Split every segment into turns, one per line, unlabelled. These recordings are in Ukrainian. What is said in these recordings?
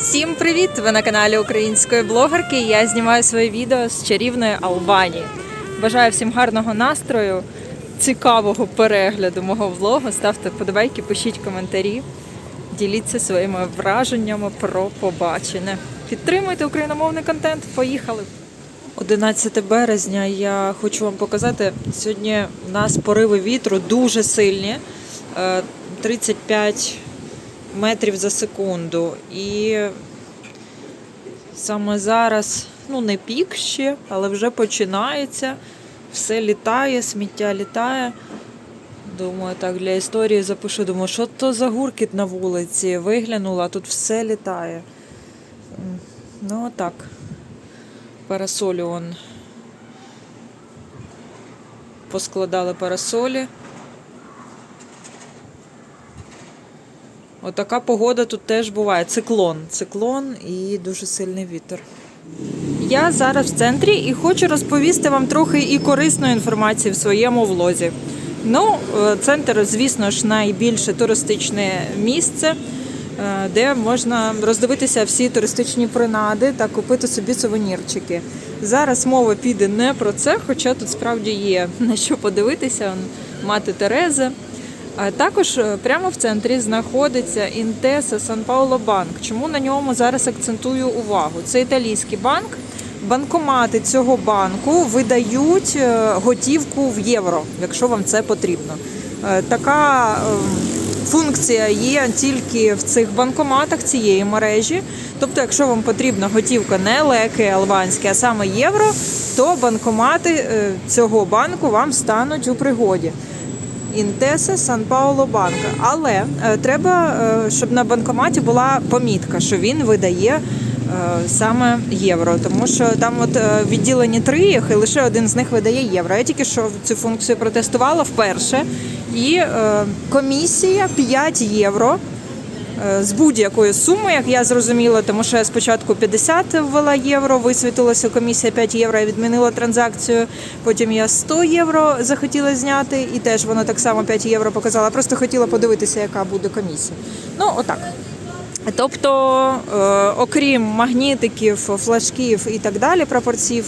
Всім привіт! Ви на каналі української блогерки. Я знімаю своє відео з чарівної Албанії. Бажаю всім гарного настрою, цікавого перегляду мого влогу. Ставте вподобайки, пишіть коментарі, діліться своїми враженнями про побачене. Підтримуйте україномовний контент. Поїхали! 11 березня я хочу вам показати. Сьогодні у нас пориви вітру дуже сильні. е, 35 метрів за секунду. І саме зараз, ну не пік ще, але вже починається. Все літає, сміття літає. Думаю, так, для історії запишу. Думаю, що то за гуркіт на вулиці? Виглянула, тут все літає. Ну, отак. Парасолі он. Поскладали парасолі. Отака погода тут теж буває. Циклон. Циклон і дуже сильний вітер. Я зараз в центрі і хочу розповісти вам трохи і корисної інформації в своєму влозі. Ну, е, центр, звісно ж, найбільше туристичне місце, е, де можна роздивитися всі туристичні принади та купити собі сувенірчики. Зараз мова піде не про це, хоча тут справді є на що подивитися. Мати Терези. Також е, прямо в центрі знаходиться Інтеса Сан Пауло Банк. Чому на ньому зараз акцентую увагу? Це італійський банк. Банкомати цього банку видають е, готівку в євро, якщо вам це потрібно. Е, Така е, функція є тільки в цих банкоматах цієї мережі. Тобто, якщо вам потрібна готівка не леки албанські, а саме євро, то банкомати цього банку вам стануть у пригоді. Інтеса Сан Пауло Банка. Але е, треба, е, щоб на банкоматі була помітка, що він видає е, саме євро. Тому що там от відділені три їх, і лише один з них видає євро. Я тільки що цю функцію протестувала вперше. І комісія 5 євро. Е, З будь-якої суми, як я зрозуміла, тому що я спочатку 50 ввела євро, висвітилася комісія 5 євро, я відмінила транзакцію. Потім я 100 євро захотіла зняти, і теж воно так само 5 євро показала. Просто хотіла подивитися, яка буде комісія. Ну, отак. Тобто, е, окрім магнітиків, флажків і так далі, прапорців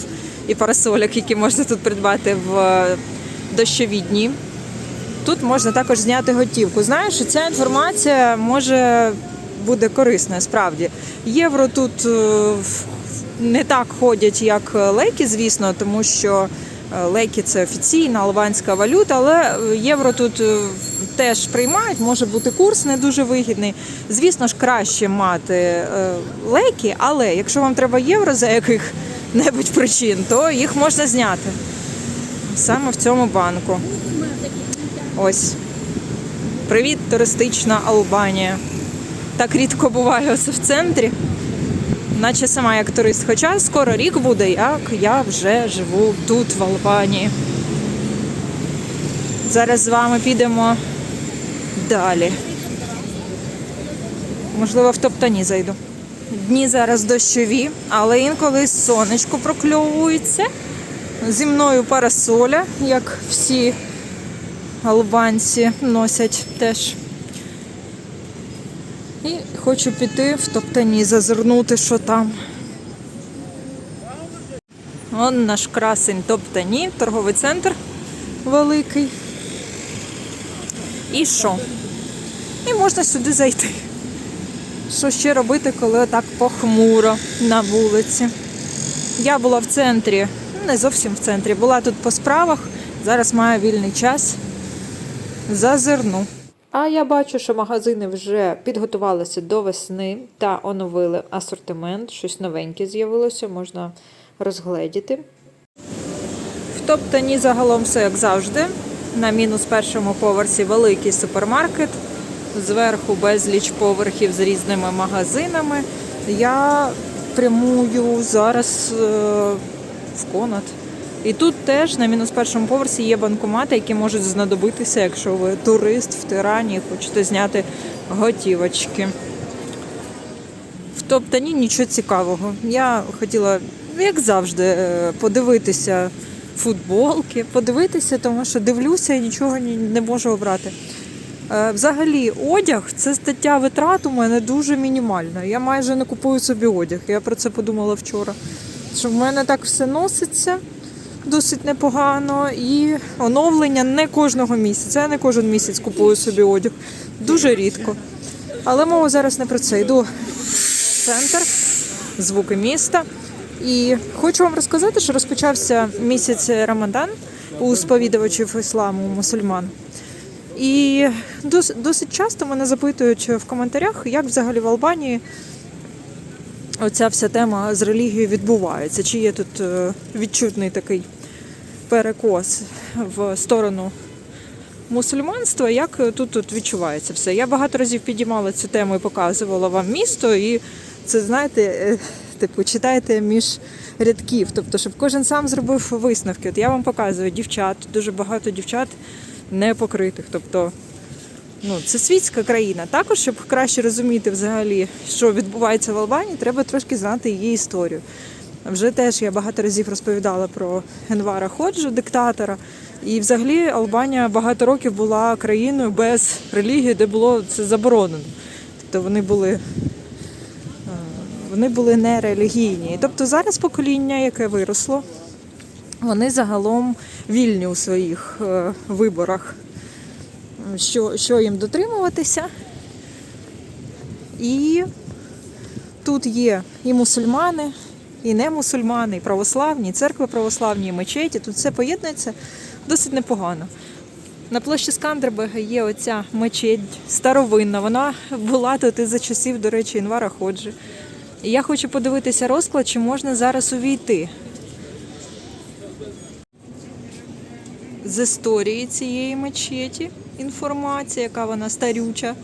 і парасольок, які можна тут придбати в е, дощові дні, Тут можна також зняти готівку. Знаєш, ця інформація може буде корисною справді. Євро тут е, не так ходять, як леки, звісно, тому що е, леки це офіційна албанська валюта, але євро тут е, теж приймають, може бути курс не дуже вигідний. Звісно ж, краще мати леки, але якщо вам треба євро за яких-небудь причин, то їх можна зняти саме в цьому банку. Ось. Привіт, туристична Албанія. Так рідко буваю ось в центрі, наче сама як турист. Хоча скоро рік буде, як я вже живу тут, в Албанії. Зараз з вами підемо далі. Можливо, в топтані зайду. Дні зараз дощові, але інколи сонечко прокльовується. Зі мною парасоля, як всі албанці носять теж. І хочу піти в топтані, зазирнути, що там. Он наш красень топтані, торговий центр великий. І що? І можна сюди зайти. Що ще робити, коли так похмуро на вулиці? Я була в центрі, не зовсім в центрі, була тут по справах. Зараз маю вільний час. Зазирну. А я бачу, що магазини вже підготувалися до весни та оновили асортимент. Щось новеньке з'явилося, можна розгледіти. В топтані загалом все як завжди. На мінус першому поверсі великий супермаркет. Зверху безліч поверхів з різними магазинами. Я прямую зараз е, в Конат. І тут теж на мінус першому поверсі є банкомати, які можуть знадобитися, якщо ви турист в Тирані хочете зняти готівочки. В топтані нічого цікавого. Я хотіла, як завжди, е, подивитися футболки, подивитися, тому що дивлюся і нічого не можу обрати. Е, Взагалі, одяг це стаття витрат у мене дуже мінімальна. Я майже не купую собі одяг. Я про це подумала вчора. Що в мене так все носиться досить непогано. І оновлення не кожного місяця. Я не кожен місяць купую собі одяг. Дуже рідко. Але мова зараз не про це. Йду в центр, звуки міста. І хочу вам розказати, що розпочався місяць Рамадан у сповідувачів ісламу мусульман. І досить часто мене запитують в коментарях, як взагалі в Албанії оця вся тема з релігією відбувається. Чи є тут е, відчутний такий перекос в сторону мусульманства, як тут, тут відчувається все. Я багато разів підіймала цю тему і показувала вам місто, і це, знаєте, е, типу, читайте між рядків, тобто, щоб кожен сам зробив висновки. От я вам показую дівчат, дуже багато дівчат не покритих. Тобто, ну, це світська країна. Також, щоб краще розуміти взагалі, що відбувається в Албанії, треба трошки знати її історію. Вже теж я багато разів розповідала про Енвара Ходжу, диктатора. І взагалі Албанія багато років була країною без релігії, де було це заборонено. Тобто вони були, е, вони були нерелігійні. Тобто зараз покоління, яке виросло, вони загалом вільні у своїх е, виборах, що, що їм дотримуватися. І тут є і мусульмани, і не мусульмани, і православні, і церкви православні, і мечеті. Тут все поєднується досить непогано. На площі Скандербега є оця мечеть старовинна. Вона була тут і за часів, до речі, Інвара Ходжі. І я хочу подивитися розклад, чи можна зараз увійти. З історії цієї мечеті інформація, яка вона старюча.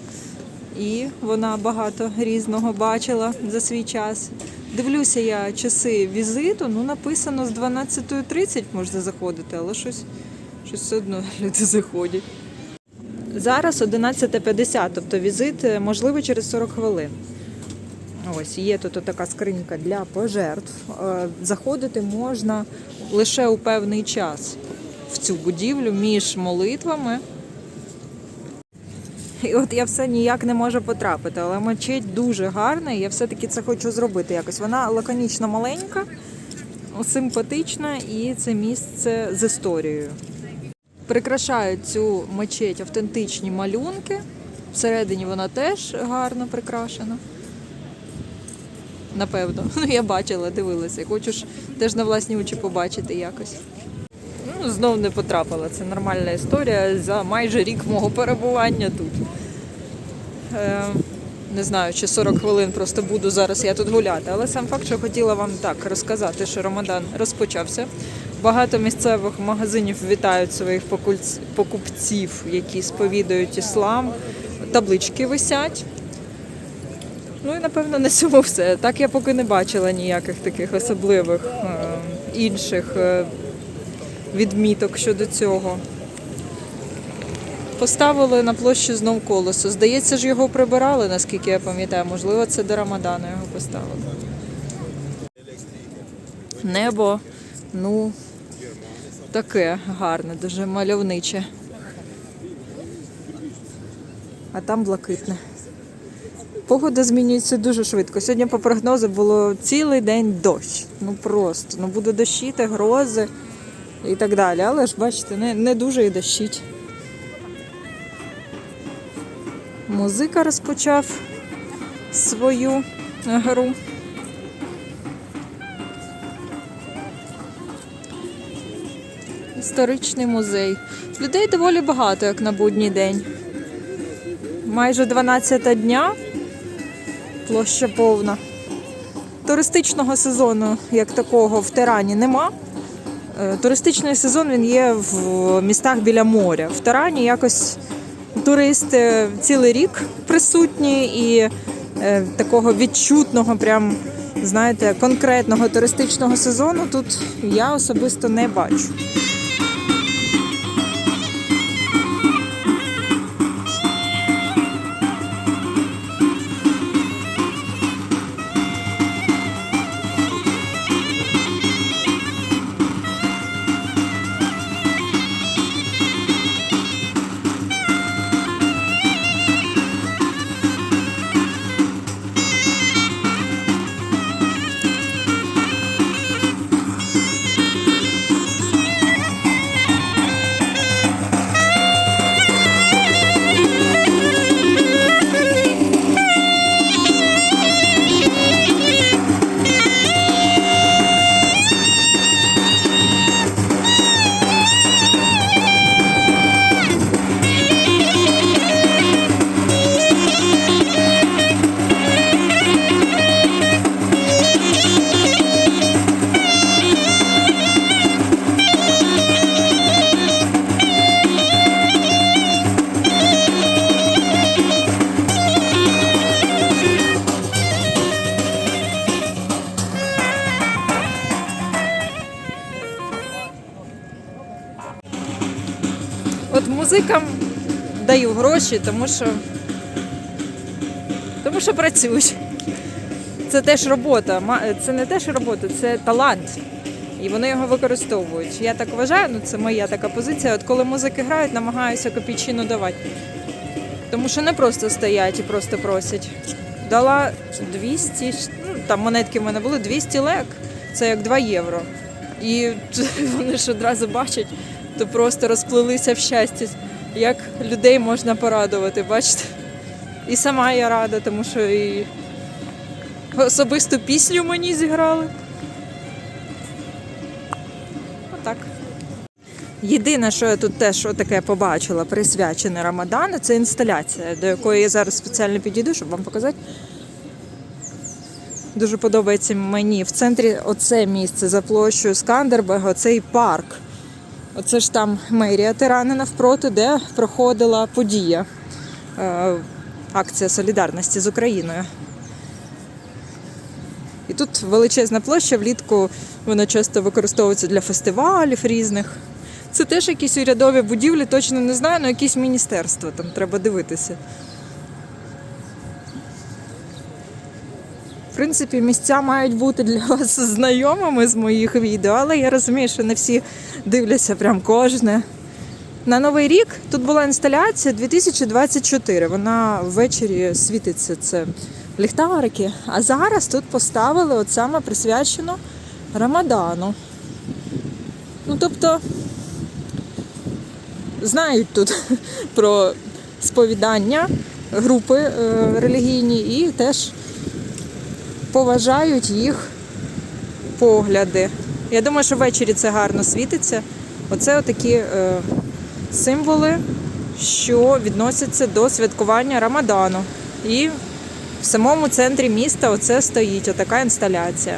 І вона багато різного бачила за свій час. Дивлюся я часи візиту, ну написано з 12.30 можна заходити, але щось, щось все одно люди заходять. Зараз 11.50, тобто візит е, можливий через 40 хвилин. Ось є тут така скринька для пожертв. Е, Заходити можна лише у певний час в цю будівлю між молитвами. І от я все ніяк не можу потрапити, але мечеть дуже гарна, і я все-таки це хочу зробити якось. Вона лаконічно маленька, симпатична, і це місце з історією. Прикрашають цю мечеть автентичні малюнки. Всередині вона теж гарно прикрашена. Напевно. Ну, я бачила, дивилася. Хочу теж на власні очі побачити якось. Ну, знов не потрапила. Це нормальна історія за майже рік мого перебування тут. Е, не знаю, чи 40 хвилин просто буду зараз я тут гуляти. Але сам факт, що хотіла вам так розказати, що Рамадан розпочався. Багато місцевих магазинів вітають своїх покупців, які сповідують іслам. Таблички висять. Ну і напевно на цьому все. Так я поки не бачила ніяких таких особливих е, інших е, відміток щодо цього. Поставили на площі знов колесо. Здається ж, його прибирали, наскільки я пам'ятаю. Можливо, це до Рамадану його поставили. Небо, ну, таке гарне, дуже мальовниче. А там блакитне. Погода змінюється дуже швидко. Сьогодні по прогнозу було цілий день дощ. Ну просто. Ну буде дощити, грози і так далі. Але ж бачите, не, не дуже і дощить. Музика розпочав свою гру. Історичний музей. Людей доволі багато, як на будній день. Майже 12 дня. Площа повна. Туристичного сезону, як такого, в Тирані нема. Е, Туристичний сезон він є в містах біля моря. В Тарані якось туристи цілий рік присутні і е, такого відчутного, прям, знаєте, конкретного туристичного сезону тут я особисто не бачу. Гроші, тому що. Тому що працюють. Це теж робота. Це не теж робота, це талант. І вони його використовують. Я так вважаю, ну це моя така позиція. От коли музики грають, намагаюся копійчину давати. Тому що не просто стоять і просто просять. Дала 200, ну там монетки в мене були 200 лек, це як 2 євро. І вони ж одразу бачать, то просто розплилися в щасті, як людей можна порадувати, бачите? І сама я рада, тому що і особисту пісню мені зіграли. Отак. Єдине, що я тут теж таке побачила, присвячене Рамадану, це інсталяція, до якої я зараз спеціально підійду, щоб вам показати. Дуже подобається мені в центрі оце місце за площею Скандербега, оцей парк. Оце ж там мерія Тирани навпроти, де проходила подія. е, Акція солідарності з Україною. І тут величезна площа, влітку вона часто використовується для фестивалів різних. Це теж якісь урядові будівлі, точно не знаю, але якісь міністерства там треба дивитися. Принципі, місця мають бути для вас знайомими з моїх відео, але я розумію, що не всі дивляться прям кожне. На Новий рік тут була інсталяція 2024. Вона ввечері світиться це ліхтарики. А зараз тут поставили от саме присвячено Рамадану. Ну, тобто, знають тут про сповідання групи е, релігійні і теж поважають їх погляди. Я думаю, що ввечері це гарно світиться. Оце такі е, символи, що відносяться до святкування Рамадану. І в самому центрі міста оце стоїть, отака інсталяція.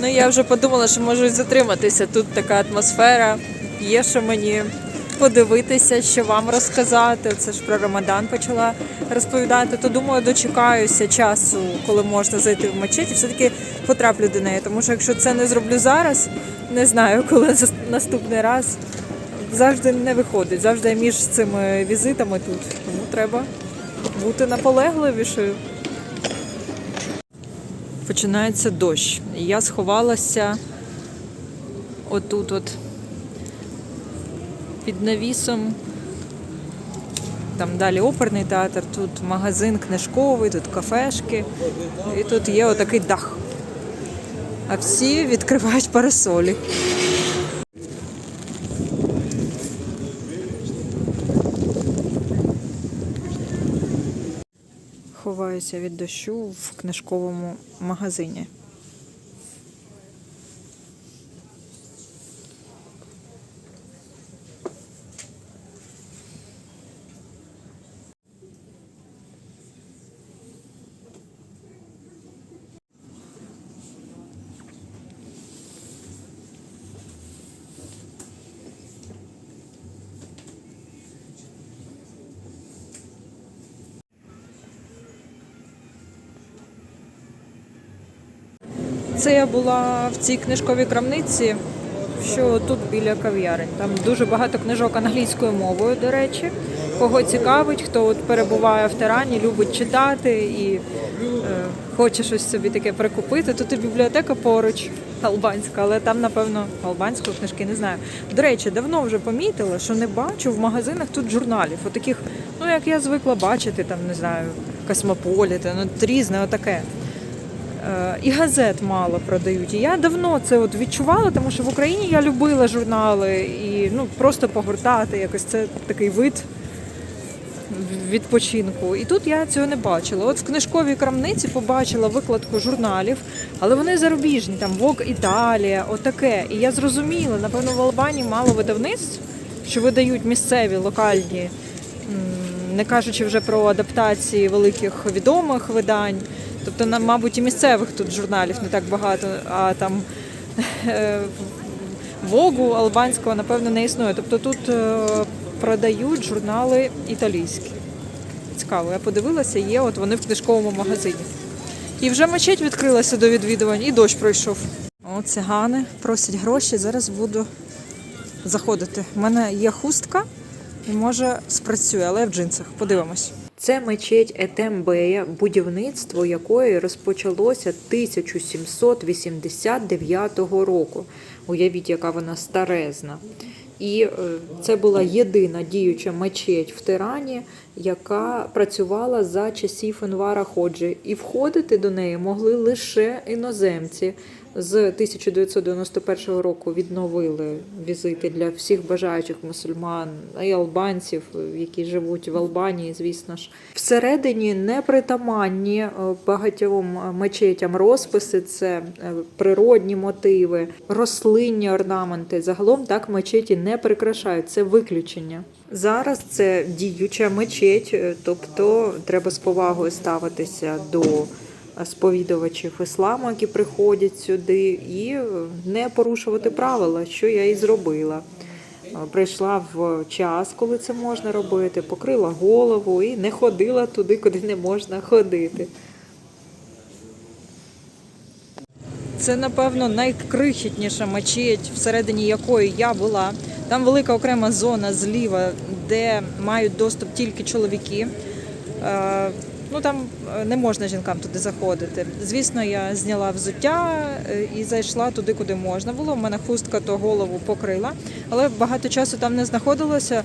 Ну я вже подумала, що можу затриматися. Тут така атмосфера. Є що мені подивитися, що вам розказати. Це ж про Рамадан почала розповідати. То думаю, дочекаюся часу, коли можна зайти в мечеть і все-таки потраплю до неї. Тому що якщо це не зроблю зараз, не знаю, коли наступний раз. Завжди не виходить. Завжди між цими візитами тут. Тому треба бути наполегливішою починається дощ. І я сховалася отут, от під навісом. Там далі оперний театр, тут магазин книжковий, тут кафешки. І тут є отакий дах. А всі відкривають парасолі. Ховаюся від дощу в книжковому магазині. Це я була в цій книжковій крамниці, що тут біля кав'ярень. Там дуже багато книжок англійською мовою, до речі. Кого цікавить, хто от перебуває в Тирані, любить читати і е, хоче щось собі таке прикупити. Тут і бібліотека поруч, албанська, але там, напевно, албанської книжки не знаю. До речі, давно вже помітила, що не бачу в магазинах тут журналів. Отаких, ну як я звикла бачити, там не знаю, космополіта, ну різне отаке. Е, І газет мало продають. І я давно це от відчувала, тому що в Україні я любила журнали і ну просто погортати якось це такий вид відпочинку. І тут я цього не бачила. От в книжковій крамниці побачила викладку журналів, але вони зарубіжні, там Vogue Італія, отаке. І я зрозуміла, напевно, в Албанії мало видавництв, що видають місцеві локальні, не кажучи вже про адаптації великих відомих видань. Тобто, мабуть, і місцевих тут журналів не так багато, а там е, Вогу албанського, напевно, не існує. Тобто тут е, продають журнали італійські. Цікаво, я подивилася, є, от вони в книжковому магазині. І вже мечеть відкрилася до відвідувань, і дощ пройшов. О, цигани просять гроші, зараз буду заходити. У мене є хустка і може спрацює, але я в джинсах. Подивимось. Це мечеть Етембея, будівництво якої розпочалося 1789 року. Уявіть, яка вона старезна. І е, це була єдина діюча мечеть в Тирані, яка працювала за часів Енвара Ходжі. І входити до неї могли лише іноземці. З 1991 року відновили візити для всіх бажаючих мусульман і албанців, які живуть в Албанії, звісно ж. Всередині непритаманні е, багатьом мечетям розписи, це е, природні мотиви, рослинні орнаменти. Загалом так мечеті не прикрашають, це виключення. Зараз це діюча мечеть, е, тобто треба з повагою ставитися до сповідувачів ісламу, які приходять сюди, і е, не порушувати правила, що я і зробила. Е, Прийшла в час, коли це можна робити, покрила голову і не ходила туди, куди не можна ходити. Це, напевно, найкрихітніша мечеть, всередині якої я була. Там велика окрема зона зліва, де мають доступ тільки чоловіки. Ну там е, не можна жінкам туди заходити. Звісно, я зняла взуття е, і зайшла туди, куди можна було. У мене хустка то голову покрила, але багато часу там не знаходилося.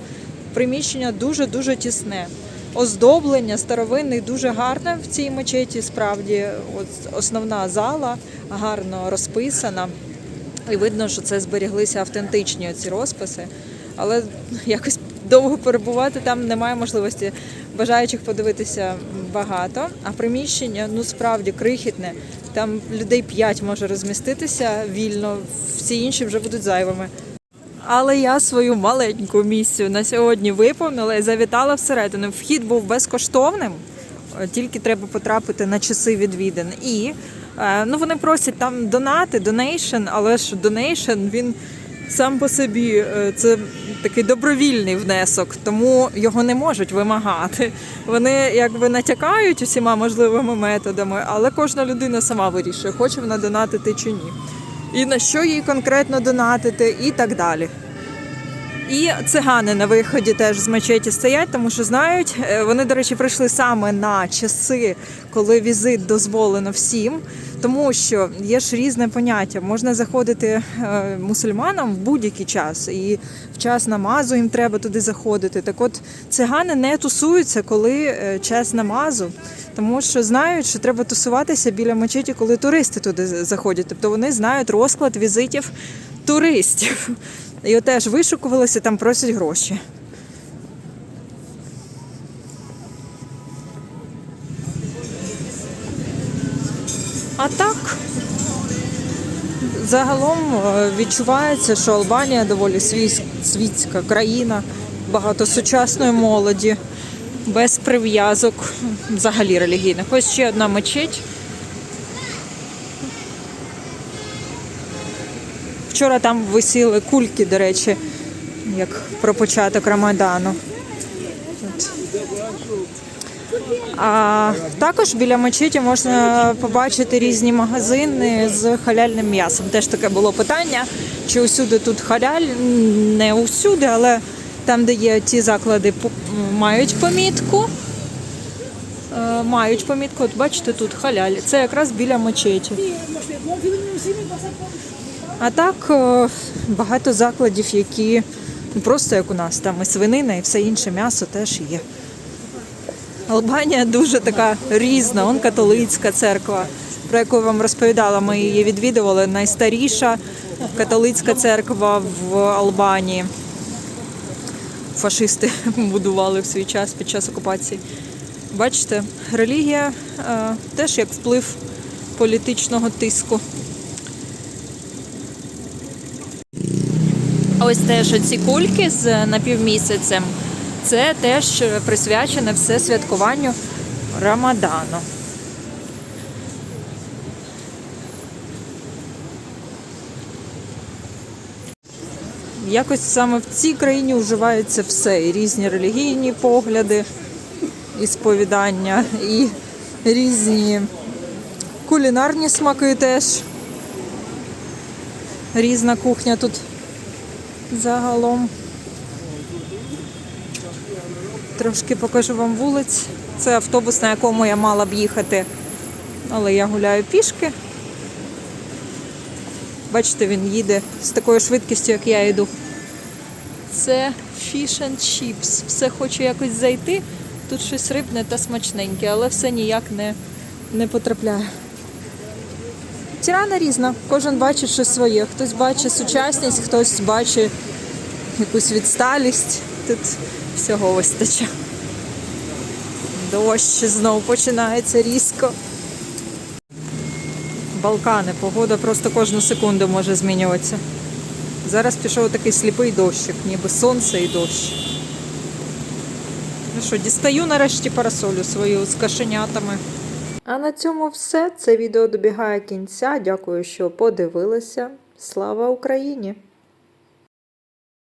Приміщення дуже дуже тісне. Оздоблення старовинне дуже гарне в цій мечеті. Справді, от основна зала гарно розписана. І видно, що це зберіглися автентичні ці розписи. Але якось довго перебувати там немає можливості. Бажаючих подивитися багато, а приміщення ну справді крихітне. Там людей п'ять може розміститися вільно, всі інші вже будуть зайвими. Але я свою маленьку місію на сьогодні виповнила і завітала всередину. Вхід був безкоштовним, тільки треба потрапити на часи відвідин. І е, ну, вони просять там донати, донейшн, але ж донейшн він сам по собі е, це такий добровільний внесок, тому його не можуть вимагати. Вони якби натякають усіма можливими методами, але кожна людина сама вирішує, хоче вона донатити чи ні. І на що їй конкретно донатити, і так далі. І цигани на виході теж з мечеті стоять, тому що знають, е, вони, до речі, прийшли саме на часи, коли візит дозволено всім, тому що є ж різне поняття. Можна заходити е, мусульманам в будь-який час, і в час намазу їм треба туди заходити. Так от цигани не тусуються, коли е, час намазу, тому що знають, що треба тусуватися біля мечеті, коли туристи туди заходять. Тобто вони знають розклад візитів туристів. От теж вишукувалися, там просять гроші. А так, загалом е, відчувається, що Албанія доволі світська країна, багато сучасної молоді, без прив'язок взагалі релігійних. Ось ще одна мечеть. Вчора там висіли кульки, до речі, як про початок Рамадану. От. А також біля мечеті можна побачити різні магазини з халяльним м'ясом. Теж таке було питання, чи усюди тут халяль, не усюди, але там, де є ті заклади, мають помітку. Е, Мають помітку, от бачите, тут халяль. Це якраз біля мечеті. А так е, багато закладів, які ну, просто як у нас, там і свинина, і все інше м'ясо теж є. Албанія дуже така різна, он католицька церква, про яку вам розповідала. Ми її відвідували. Найстаріша католицька церква в Албанії. Фашисти будували в свій час під час окупації. Бачите, релігія е, теж як вплив політичного тиску. Ось теж оці кульки з напівмісяцем. Це теж присвячене все святкуванню Рамадану. Якось саме в цій країні вживається все. І різні релігійні погляди, і сповідання, і різні кулінарні смаки теж. Різна кухня тут загалом. Трошки покажу вам вулиць. Це автобус, на якому я мала б їхати, але я гуляю пішки. Бачите, він їде з такою швидкістю, як я йду. Це fish and chips. Все хочу якось зайти. Тут щось рибне та смачненьке, але все ніяк не, не потрапляє. Тірана різна, кожен бачить щось своє. Хтось бачить сучасність, хтось бачить якусь відсталість. Тут всього вистачить. Дощ знову починається різко. Балкани, погода просто кожну секунду може змінюватися. Зараз пішов такий сліпий дощик, ніби сонце і дощ. Ну що, дістаю нарешті парасолю свою з кашенятами. А на цьому все. Це відео добігає кінця. Дякую, що подивилися. Слава Україні!